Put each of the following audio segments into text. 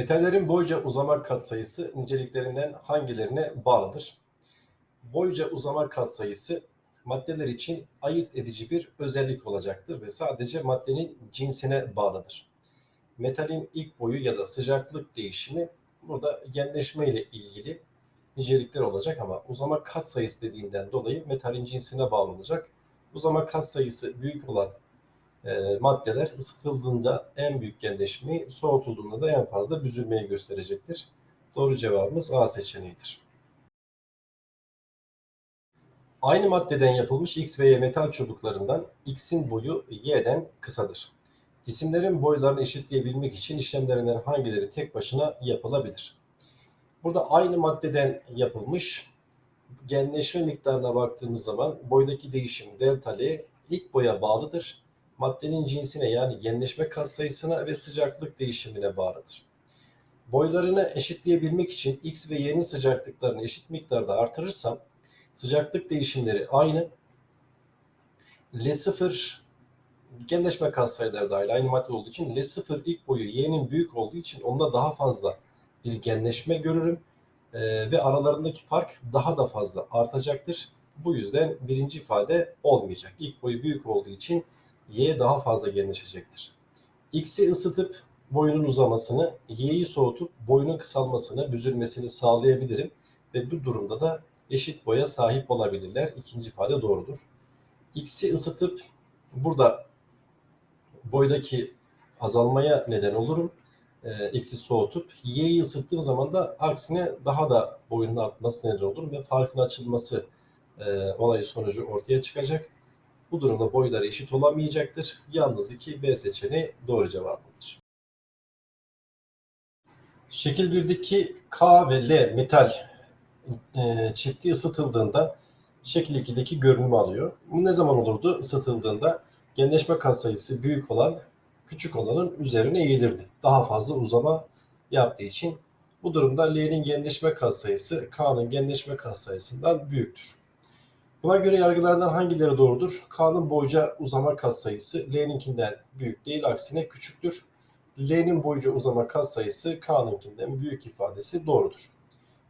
Metallerin boyca uzama katsayısı niceliklerinden hangilerine bağlıdır? Boyca uzama katsayısı maddeler için ayırt edici bir özellik olacaktır ve sadece maddenin cinsine bağlıdır. Metalin ilk boyu ya da sıcaklık değişimi burada genleşme ile ilgili nicelikler olacak ama uzama katsayısı dediğinden dolayı metalin cinsine bağlı olacak. Uzama katsayısı büyük olan e, maddeler ısıtıldığında en büyük genleşmeyi, soğutulduğunda da en fazla büzülmeyi gösterecektir. Doğru cevabımız A seçeneğidir. Aynı maddeden yapılmış X ve Y metal çubuklarından X'in boyu Y'den kısadır. Cisimlerin boylarını eşitleyebilmek için işlemlerinden hangileri tek başına yapılabilir? Burada aynı maddeden yapılmış genleşme miktarına baktığımız zaman boydaki değişim delta L ilk boya bağlıdır maddenin cinsine yani genleşme katsayısına ve sıcaklık değişimine bağlıdır. Boylarını eşitleyebilmek için X ve Y'nin sıcaklıklarını eşit miktarda artırırsam sıcaklık değişimleri aynı. L0 genleşme katsayıları dahil aynı madde olduğu için L0 ilk boyu Y'nin büyük olduğu için onda daha fazla bir genleşme görürüm ee, ve aralarındaki fark daha da fazla artacaktır. Bu yüzden birinci ifade olmayacak. İlk boyu büyük olduğu için Y daha fazla genleşecektir. X'i ısıtıp boyunun uzamasını, Y'yi soğutup boyunun kısalmasını, büzülmesini sağlayabilirim. Ve bu durumda da eşit boya sahip olabilirler. İkinci ifade doğrudur. X'i ısıtıp burada boydaki azalmaya neden olurum. Ee, X'i soğutup Y'yi ısıttığım zaman da aksine daha da boyunun artması neden olurum ve farkın açılması e, olayı sonucu ortaya çıkacak. Bu durumda boyları eşit olamayacaktır. Yalnız 2 B seçeneği doğru cevabıdır. Şekil 1'deki K ve L metal e, çifti ısıtıldığında şekil 2'deki görünümü alıyor. Bu ne zaman olurdu? Isıtıldığında genleşme katsayısı büyük olan küçük olanın üzerine eğilirdi. Daha fazla uzama yaptığı için bu durumda L'nin genleşme katsayısı K'nın genleşme katsayısından büyüktür. Buna göre yargılardan hangileri doğrudur? K'nın boyca uzama katsayısı L'ninkinden büyük değil, aksine küçüktür. L'nin boyca uzama katsayısı K'nınkinden büyük ifadesi doğrudur.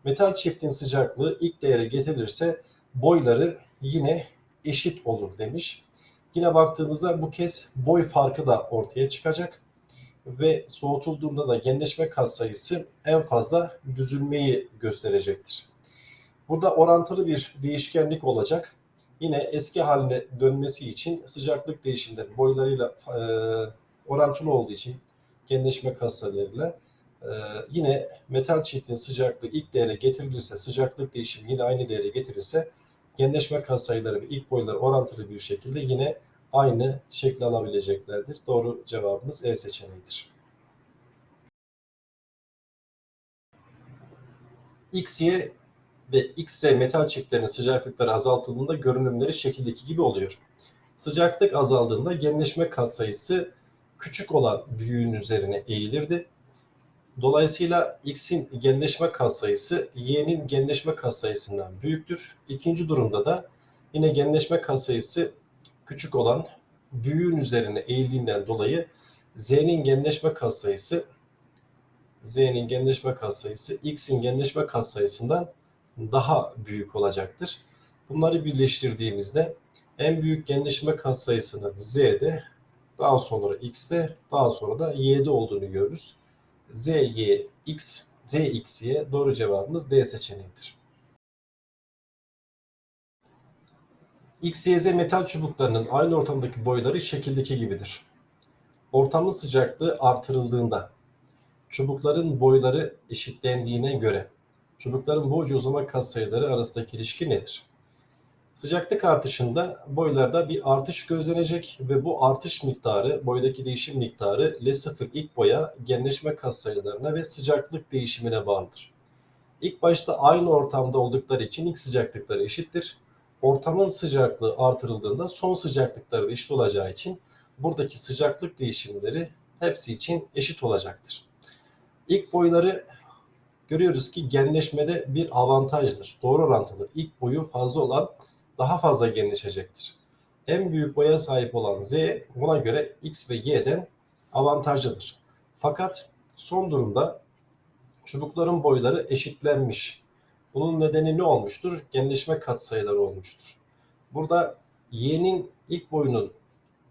Metal çiftin sıcaklığı ilk değere getirilirse boyları yine eşit olur demiş. Yine baktığımızda bu kez boy farkı da ortaya çıkacak ve soğutulduğunda da genleşme katsayısı en fazla büzülmeyi gösterecektir. Burada orantılı bir değişkenlik olacak. Yine eski haline dönmesi için sıcaklık değişimleri boylarıyla e, orantılı olduğu için genleşme katsayılarıyla e, yine metal çiftin sıcaklığı ilk değere getirilirse sıcaklık değişimi yine aynı değere getirirse genleşme katsayıları ve ilk boyları orantılı bir şekilde yine aynı şekli alabileceklerdir. Doğru cevabımız E seçeneğidir. X, ve X metal çiftlerinin sıcaklıkları azaltıldığında görünümleri şekildeki gibi oluyor. Sıcaklık azaldığında genleşme katsayısı küçük olan büyüğün üzerine eğilirdi. Dolayısıyla X'in genleşme katsayısı Y'nin genleşme katsayısından büyüktür. İkinci durumda da yine genleşme katsayısı küçük olan büyüğün üzerine eğildiğinden dolayı Z'nin genleşme katsayısı Z'nin genleşme katsayısı X'in genleşme katsayısından daha büyük olacaktır. Bunları birleştirdiğimizde en büyük genleşme katsayısının Z'de, daha sonra X'de, daha sonra da Y'de olduğunu görürüz. Z, Y, X, Z, X, Y doğru cevabımız D seçeneğidir. X, Y, Z metal çubuklarının aynı ortamdaki boyları şekildeki gibidir. Ortamın sıcaklığı artırıldığında çubukların boyları eşitlendiğine göre çubukların boyca uzama katsayıları arasındaki ilişki nedir? Sıcaklık artışında boylarda bir artış gözlenecek ve bu artış miktarı, boydaki değişim miktarı L0 ilk boya genleşme katsayılarına ve sıcaklık değişimine bağlıdır. İlk başta aynı ortamda oldukları için ilk sıcaklıkları eşittir. Ortamın sıcaklığı artırıldığında son sıcaklıkları da eşit olacağı için buradaki sıcaklık değişimleri hepsi için eşit olacaktır. İlk boyları görüyoruz ki genleşmede bir avantajdır. Doğru orantılı. İlk boyu fazla olan daha fazla genleşecektir. En büyük boya sahip olan Z buna göre X ve Y'den avantajlıdır. Fakat son durumda çubukların boyları eşitlenmiş. Bunun nedeni ne olmuştur? Genleşme katsayıları olmuştur. Burada y'nin ilk boyunun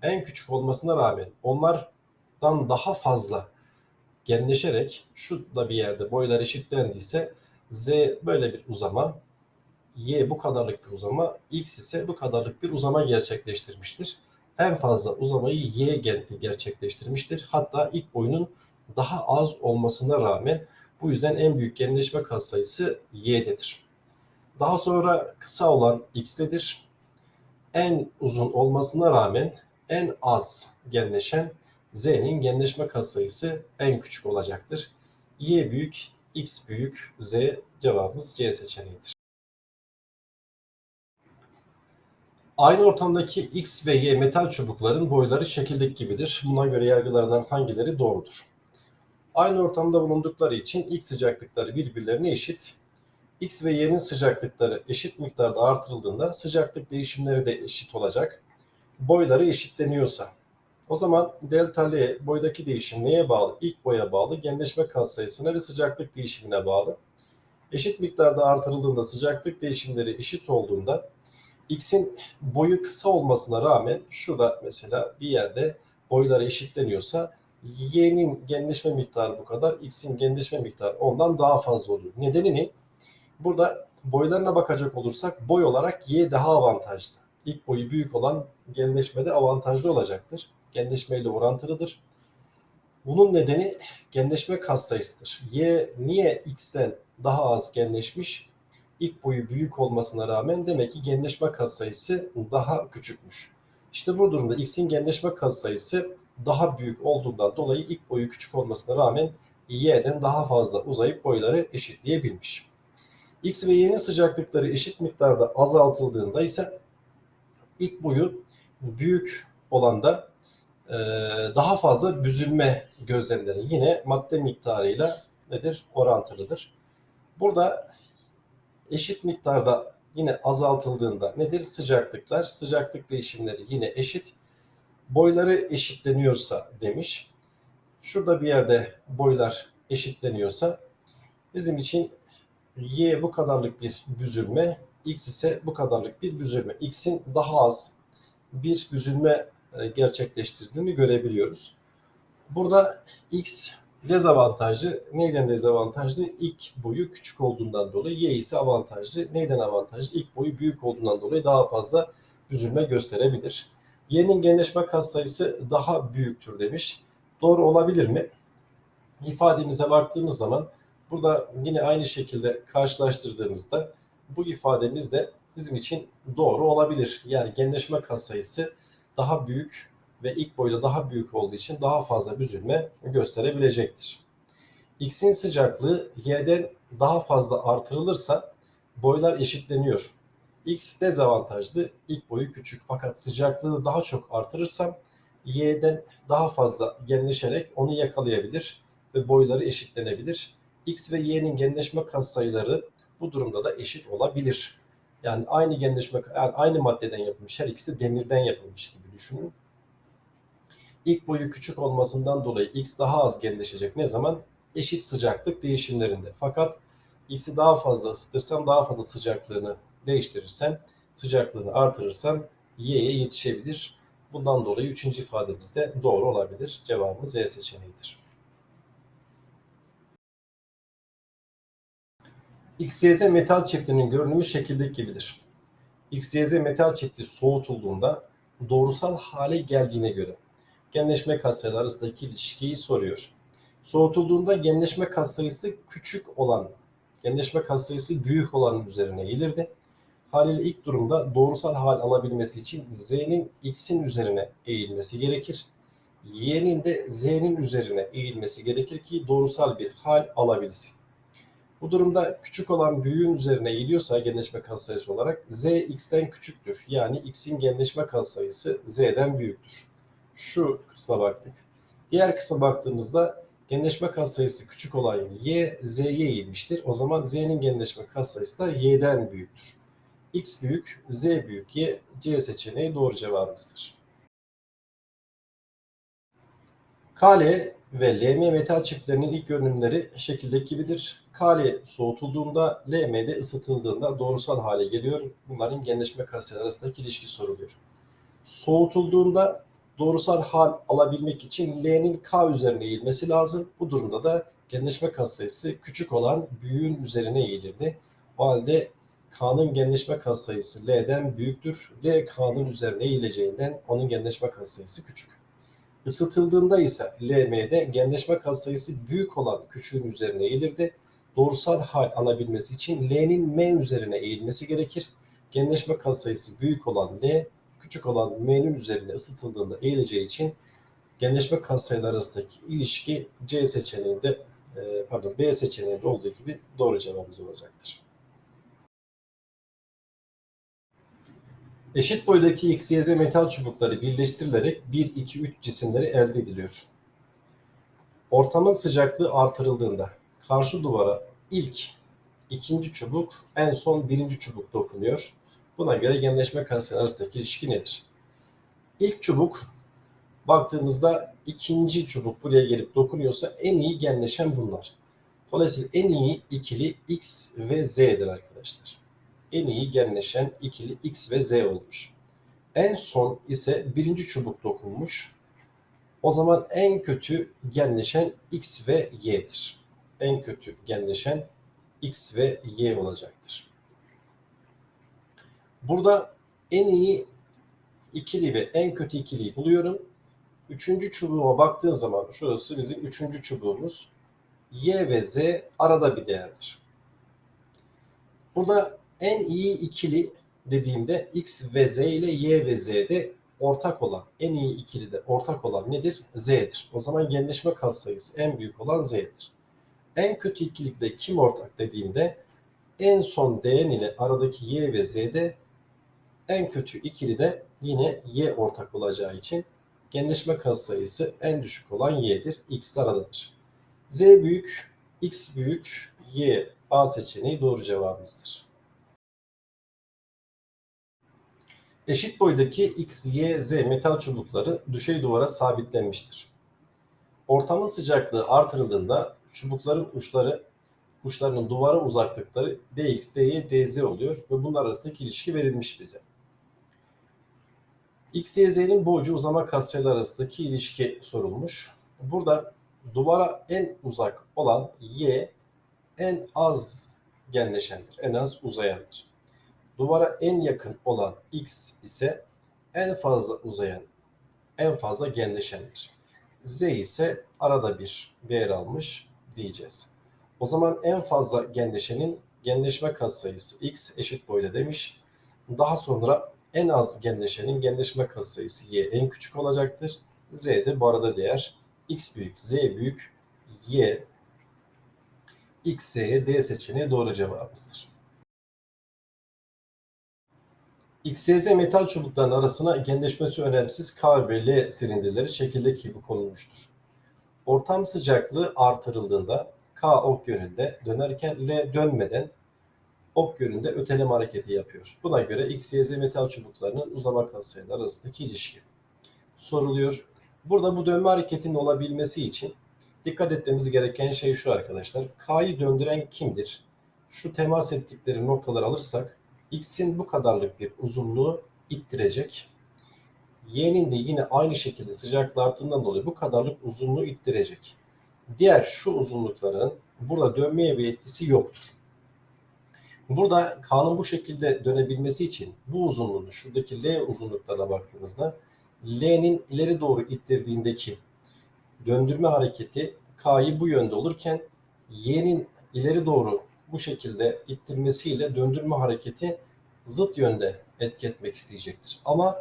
en küçük olmasına rağmen onlardan daha fazla genleşerek şu da bir yerde boylar eşitlendiyse z böyle bir uzama, y bu kadarlık bir uzama, x ise bu kadarlık bir uzama gerçekleştirmiştir. En fazla uzamayı y gerçekleştirmiştir. Hatta ilk boyunun daha az olmasına rağmen bu yüzden en büyük genleşme katsayısı y'dedir. Daha sonra kısa olan x'tedir. En uzun olmasına rağmen en az genleşen z'nin genleşme katsayısı en küçük olacaktır. y büyük, x büyük, z cevabımız C seçeneğidir. Aynı ortamdaki X ve Y metal çubukların boyları şekildeki gibidir. Buna göre yargılardan hangileri doğrudur? Aynı ortamda bulundukları için X sıcaklıkları birbirlerine eşit. X ve Y'nin sıcaklıkları eşit miktarda artırıldığında sıcaklık değişimleri de eşit olacak. Boyları eşitleniyorsa. O zaman delta L boydaki değişim neye bağlı? İlk boya bağlı, genleşme katsayısına ve sıcaklık değişimine bağlı. Eşit miktarda artırıldığında sıcaklık değişimleri eşit olduğunda X'in boyu kısa olmasına rağmen şurada mesela bir yerde boyları eşitleniyorsa Y'nin genleşme miktarı bu kadar, X'in genleşme miktarı ondan daha fazla oluyor. Nedeni ne? Burada boylarına bakacak olursak boy olarak Y daha avantajlı. İlk boyu büyük olan genleşmede avantajlı olacaktır. Genleşmeyle orantılıdır. Bunun nedeni genleşme katsayısıdır. Y niye X'ten daha az genleşmiş? ilk boyu büyük olmasına rağmen demek ki genleşme katsayısı daha küçükmüş. İşte bu durumda x'in genleşme katsayısı daha büyük olduğundan dolayı ilk boyu küçük olmasına rağmen y'den daha fazla uzayıp boyları eşitleyebilmiş. x ve y'nin sıcaklıkları eşit miktarda azaltıldığında ise ilk boyu büyük olanda daha fazla büzülme gözlemleri yine madde miktarıyla nedir? Orantılıdır. Burada eşit miktarda yine azaltıldığında nedir? Sıcaklıklar, sıcaklık değişimleri yine eşit. Boyları eşitleniyorsa demiş. Şurada bir yerde boylar eşitleniyorsa bizim için y bu kadarlık bir büzülme, x ise bu kadarlık bir büzülme. x'in daha az bir büzülme gerçekleştirdiğini görebiliyoruz. Burada x Dezavantajlı. Neyden dezavantajlı? İlk boyu küçük olduğundan dolayı. Y ise avantajlı. Neyden avantajlı? İlk boyu büyük olduğundan dolayı daha fazla büzülme gösterebilir. Y'nin genleşme katsayısı daha büyüktür demiş. Doğru olabilir mi? İfademize baktığımız zaman burada yine aynı şekilde karşılaştırdığımızda bu ifademiz de bizim için doğru olabilir. Yani genleşme katsayısı daha büyük ve ilk boyda daha büyük olduğu için daha fazla büzülme gösterebilecektir. X'in sıcaklığı Y'den daha fazla artırılırsa boylar eşitleniyor. X dezavantajlı, ilk boyu küçük fakat sıcaklığı daha çok artırırsam Y'den daha fazla genleşerek onu yakalayabilir ve boyları eşitlenebilir. X ve Y'nin genleşme katsayıları bu durumda da eşit olabilir. Yani aynı genleşme, yani aynı maddeden yapılmış, her ikisi de demirden yapılmış gibi düşünün. İlk boyu küçük olmasından dolayı x daha az genleşecek. Ne zaman? Eşit sıcaklık değişimlerinde. Fakat x'i daha fazla ısıtırsam daha fazla sıcaklığını değiştirirsem, sıcaklığını artırırsam y'ye yetişebilir. Bundan dolayı üçüncü ifademiz de doğru olabilir. Cevabımız E seçeneğidir. XYZ metal çiftinin görünümü şekildeki gibidir. XYZ metal çifti soğutulduğunda doğrusal hale geldiğine göre genleşme katsayıları arasındaki ilişkiyi soruyor. Soğutulduğunda genleşme katsayısı küçük olan, genleşme katsayısı büyük olanın üzerine gelirdi. Haliyle ilk durumda doğrusal hal alabilmesi için z'nin x'in üzerine eğilmesi gerekir. y'nin de z'nin üzerine eğilmesi gerekir ki doğrusal bir hal alabilsin. Bu durumda küçük olan büyüğün üzerine eğiliyorsa genleşme katsayısı olarak z x'ten küçüktür. Yani x'in genleşme katsayısı z'den büyüktür şu kısma baktık. Diğer kısma baktığımızda genleşme katsayısı küçük olan y, z'ye eğilmiştir. O zaman z'nin genleşme katsayısı da y'den büyüktür. x büyük, z büyük, y, c seçeneği doğru cevabımızdır. Kale ve LM metal çiftlerinin ilk görünümleri şekildeki gibidir. Kali soğutulduğunda, LM'de ısıtıldığında doğrusal hale geliyor. Bunların genleşme katsayıları arasındaki ilişki soruluyor. Soğutulduğunda doğrusal hal alabilmek için L'nin K üzerine eğilmesi lazım. Bu durumda da genleşme katsayısı küçük olan büyüğün üzerine eğilirdi. O halde K'nın genleşme katsayısı L'den büyüktür. L K'nın üzerine eğileceğinden onun genleşme katsayısı küçük. Isıtıldığında ise LM'de genleşme katsayısı büyük olan küçüğün üzerine eğilirdi. Doğrusal hal alabilmesi için L'nin M üzerine eğilmesi gerekir. Genleşme katsayısı büyük olan L, küçük olan M'nin üzerine ısıtıldığında eğileceği için genleşme katsayıları arasındaki ilişki C seçeneğinde e, pardon B seçeneğinde olduğu gibi doğru cevabımız olacaktır. Eşit boydaki X, Y, Z metal çubukları birleştirilerek 1, 2, 3 cisimleri elde ediliyor. Ortamın sıcaklığı artırıldığında karşı duvara ilk ikinci çubuk en son birinci çubuk dokunuyor. Buna göre genleşme katsayıları arasındaki ilişki nedir? İlk çubuk baktığımızda ikinci çubuk buraya gelip dokunuyorsa en iyi genleşen bunlar. Dolayısıyla en iyi ikili X ve Z'dir arkadaşlar en iyi genleşen ikili X ve Z olmuş. En son ise birinci çubuk dokunmuş. O zaman en kötü genleşen X ve Y'dir. En kötü genleşen X ve Y olacaktır. Burada en iyi ikili ve en kötü ikiliyi buluyorum. Üçüncü çubuğuma baktığım zaman şurası bizim üçüncü çubuğumuz. Y ve Z arada bir değerdir. Burada en iyi ikili dediğimde X ve Z ile Y ve Z'de ortak olan, en iyi ikili de ortak olan nedir? Z'dir. O zaman genleşme katsayısı en büyük olan Z'dir. En kötü ikilikte kim ortak dediğimde en son D'nin ile aradaki Y ve Z'de en kötü ikili de yine Y ortak olacağı için genleşme katsayısı en düşük olan Y'dir. X aradadır. Z büyük, X büyük, Y A seçeneği doğru cevabımızdır. Eşit boydaki X, Y, Z metal çubukları düşey duvara sabitlenmiştir. Ortamın sıcaklığı artırıldığında çubukların uçları uçlarının duvara uzaklıkları dx, dy, dz oluyor ve bunlar arasındaki ilişki verilmiş bize. X, Y, Z'nin boycu uzama katsayıları arasındaki ilişki sorulmuş. Burada duvara en uzak olan Y en az genleşendir, en az uzayandır. Duvara en yakın olan x ise en fazla uzayan, en fazla genleşendir. Z ise arada bir değer almış diyeceğiz. O zaman en fazla genleşenin genleşme katsayısı x eşit boyda demiş. Daha sonra en az genleşenin genleşme katsayısı y en küçük olacaktır. Z de bu arada değer x büyük, z büyük, y x, z'ye d seçeneği doğru cevabımızdır. XYZ metal çubuklarının arasına genleşmesi önemsiz K ve L silindirleri şekildeki gibi konulmuştur. Ortam sıcaklığı artırıldığında K ok yönünde dönerken L dönmeden ok yönünde öteleme hareketi yapıyor. Buna göre XYZ metal çubuklarının uzama katsayıları arasındaki ilişki soruluyor. Burada bu dönme hareketinin olabilmesi için dikkat etmemiz gereken şey şu arkadaşlar. K'yı döndüren kimdir? Şu temas ettikleri noktaları alırsak x'in bu kadarlık bir uzunluğu ittirecek. Y'nin de yine aynı şekilde sıcaklığı arttığından dolayı bu kadarlık uzunluğu ittirecek. Diğer şu uzunlukların burada dönmeye bir etkisi yoktur. Burada K'nın bu şekilde dönebilmesi için bu uzunluğun şuradaki L uzunluklarına baktığımızda L'nin ileri doğru ittirdiğindeki döndürme hareketi K'yı bu yönde olurken Y'nin ileri doğru bu şekilde ittirmesiyle döndürme hareketi zıt yönde etki etmek isteyecektir. Ama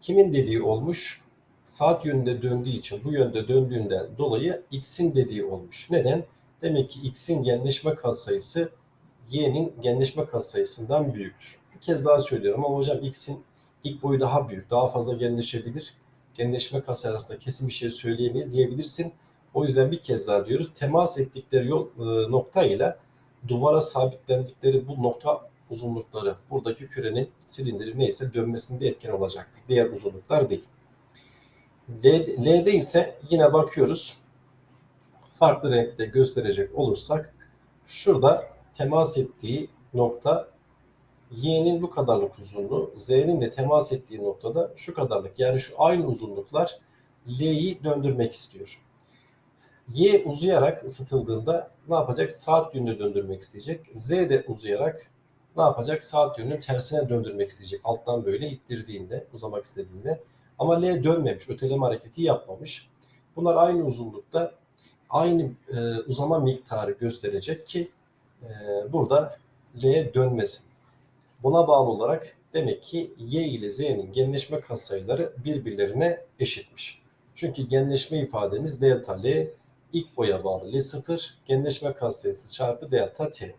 kimin dediği olmuş? Saat yönünde döndüğü için bu yönde döndüğünden dolayı x'in dediği olmuş. Neden? Demek ki x'in genleşme katsayısı y'nin genleşme katsayısından büyüktür. Bir kez daha söylüyorum ama hocam x'in ilk boyu daha büyük, daha fazla genleşebilir. Genleşme katsayı arasında kesin bir şey söyleyemeyiz diyebilirsin. O yüzden bir kez daha diyoruz. Temas ettikleri yol, e, nokta ile duvara sabitlendikleri bu nokta uzunlukları buradaki kürenin silindiri neyse dönmesinde etken olacaktır. Diğer uzunluklar değil. L'de ise yine bakıyoruz. farklı renkte gösterecek olursak şurada temas ettiği nokta y'nin bu kadarlık uzunluğu, z'nin de temas ettiği noktada şu kadarlık. Yani şu aynı uzunluklar l'yi döndürmek istiyor. Y uzayarak ısıtıldığında ne yapacak? Saat yönünü döndürmek isteyecek. Z de uzayarak ne yapacak? Saat yönünü tersine döndürmek isteyecek. Alttan böyle ittirdiğinde, uzamak istediğinde. Ama L dönmemiş, öteleme hareketi yapmamış. Bunlar aynı uzunlukta aynı e, uzama miktarı gösterecek ki e, burada L dönmesin. Buna bağlı olarak demek ki Y ile Z'nin genleşme katsayıları birbirlerine eşitmiş. Çünkü genleşme ifademiz delta L ilk boya bağlı L0 genleşme katsayısı çarpı delta T.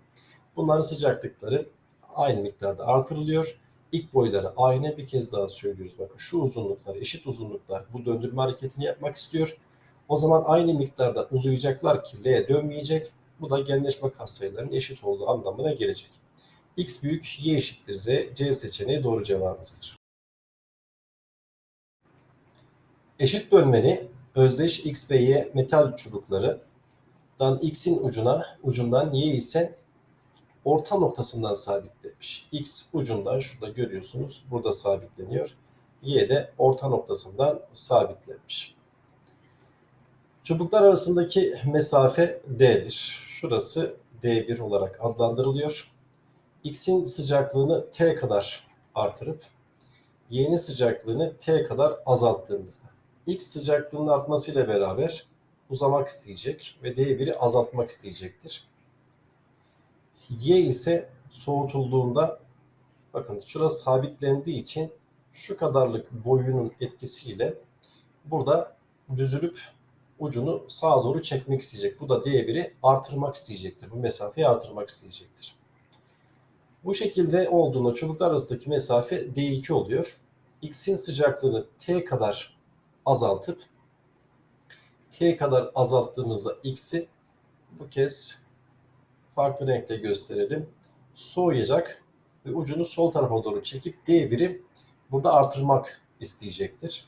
Bunların sıcaklıkları aynı miktarda artırılıyor. İlk boyları aynı bir kez daha söylüyoruz. Bakın şu uzunluklar eşit uzunluklar bu döndürme hareketini yapmak istiyor. O zaman aynı miktarda uzayacaklar ki L dönmeyecek. Bu da genleşme katsayılarının eşit olduğu anlamına gelecek. X büyük Y eşittir Z. C seçeneği doğru cevabımızdır. Eşit bölmeli özdeş X ve Y metal çubuklarından X'in ucuna ucundan Y ise orta noktasından sabitlemiş. X ucundan şurada görüyorsunuz burada sabitleniyor. Y de orta noktasından sabitlenmiş. Çubuklar arasındaki mesafe D1. Şurası D1 olarak adlandırılıyor. X'in sıcaklığını T kadar artırıp Y'nin sıcaklığını T kadar azalttığımızda X sıcaklığının artmasıyla beraber uzamak isteyecek ve D1'i azaltmak isteyecektir. Y ise soğutulduğunda bakın şurası sabitlendiği için şu kadarlık boyunun etkisiyle burada büzülüp ucunu sağa doğru çekmek isteyecek. Bu da D1'i artırmak isteyecektir. Bu mesafeyi artırmak isteyecektir. Bu şekilde olduğunda çubuklar arasındaki mesafe D2 oluyor. X'in sıcaklığını T kadar azaltıp T kadar azalttığımızda X'i bu kez farklı renkle gösterelim. Soğuyacak ve ucunu sol tarafa doğru çekip D1'i burada artırmak isteyecektir.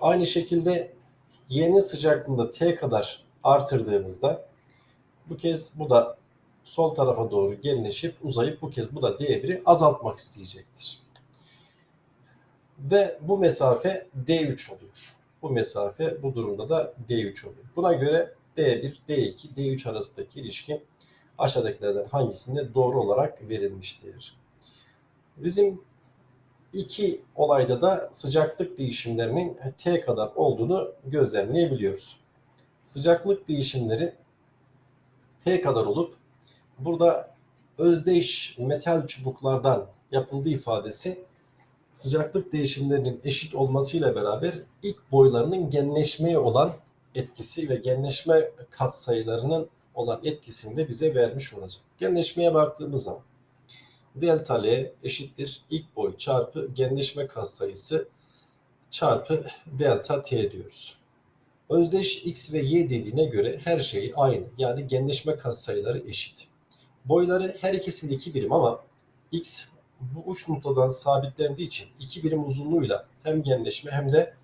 Aynı şekilde Y'nin sıcaklığında T kadar artırdığımızda bu kez bu da sol tarafa doğru genleşip uzayıp bu kez bu da D1'i azaltmak isteyecektir. Ve bu mesafe D3 oluyor. Bu mesafe bu durumda da D3 oluyor. Buna göre D1, D2, D3 arasındaki ilişki aşağıdakilerden hangisinde doğru olarak verilmiştir? Bizim iki olayda da sıcaklık değişimlerinin T kadar olduğunu gözlemleyebiliyoruz. Sıcaklık değişimleri T kadar olup burada özdeş metal çubuklardan yapıldığı ifadesi sıcaklık değişimlerinin eşit olmasıyla beraber ilk boylarının genleşmeye olan etkisi ve genleşme katsayılarının olan etkisini de bize vermiş olacak. Genleşmeye baktığımız zaman delta L eşittir ilk boy çarpı genleşme katsayısı çarpı delta T diyoruz. Özdeş X ve Y dediğine göre her şey aynı. Yani genleşme katsayıları eşit. Boyları her ikisinde 2 birim ama X bu uç noktadan sabitlendiği için iki birim uzunluğuyla hem genleşme hem de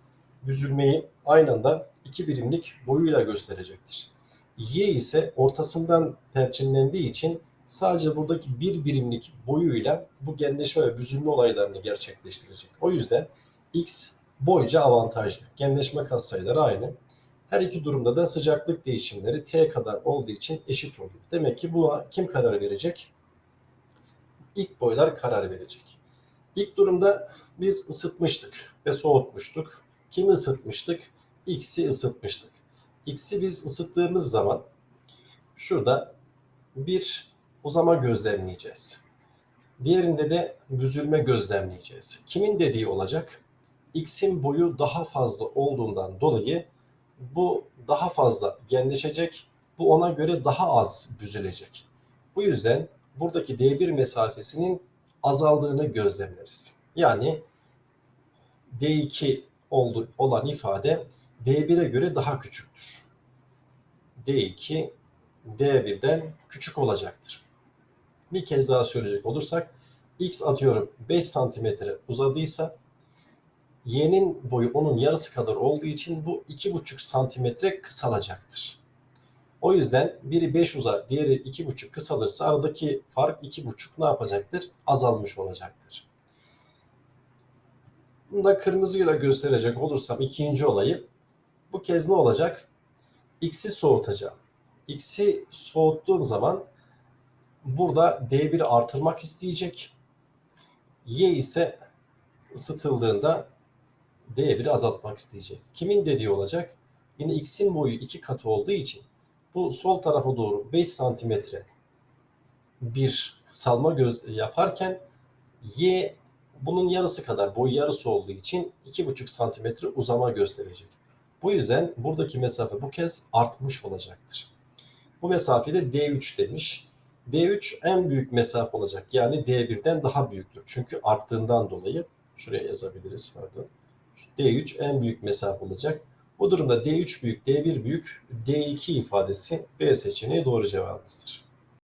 büzülmeyi aynı anda iki birimlik boyuyla gösterecektir. Y ise ortasından perçinlendiği için sadece buradaki bir birimlik boyuyla bu genleşme ve büzülme olaylarını gerçekleştirecek. O yüzden X boyca avantajlı. Genleşme katsayıları aynı. Her iki durumda da sıcaklık değişimleri T kadar olduğu için eşit oluyor. Demek ki buna kim karar verecek? İlk boylar karar verecek. İlk durumda biz ısıtmıştık ve soğutmuştuk. Kimi ısıtmıştık? X'i ısıtmıştık. X'i biz ısıttığımız zaman şurada bir uzama gözlemleyeceğiz. Diğerinde de büzülme gözlemleyeceğiz. Kimin dediği olacak? X'in boyu daha fazla olduğundan dolayı bu daha fazla genleşecek. Bu ona göre daha az büzülecek. Bu yüzden buradaki D1 mesafesinin azaldığını gözlemleriz. Yani D2 oldu, olan ifade D1'e göre daha küçüktür. D2 D1'den küçük olacaktır. Bir kez daha söyleyecek olursak X atıyorum 5 santimetre uzadıysa Y'nin boyu onun yarısı kadar olduğu için bu 2,5 santimetre kısalacaktır. O yüzden biri 5 uzar, diğeri 2,5 kısalırsa aradaki fark 2,5 ne yapacaktır? Azalmış olacaktır. Bunu da kırmızıyla gösterecek olursam ikinci olayı bu kez ne olacak? X'i soğutacağım. X'i soğuttuğum zaman burada D1 artırmak isteyecek. Y ise ısıtıldığında D1'i azaltmak isteyecek. Kimin dediği olacak? Yine X'in boyu iki katı olduğu için bu sol tarafa doğru 5 santimetre bir kısalma göz yaparken Y bunun yarısı kadar boy yarısı olduğu için 2,5 santimetre uzama gösterecek. Bu yüzden buradaki mesafe bu kez artmış olacaktır. Bu mesafeyi de D3 demiş. D3 en büyük mesafe olacak. Yani D1'den daha büyüktür. Çünkü arttığından dolayı şuraya yazabiliriz pardon. D3 en büyük mesafe olacak. Bu durumda D3 büyük, D1 büyük, D2 ifadesi B seçeneği doğru cevabımızdır.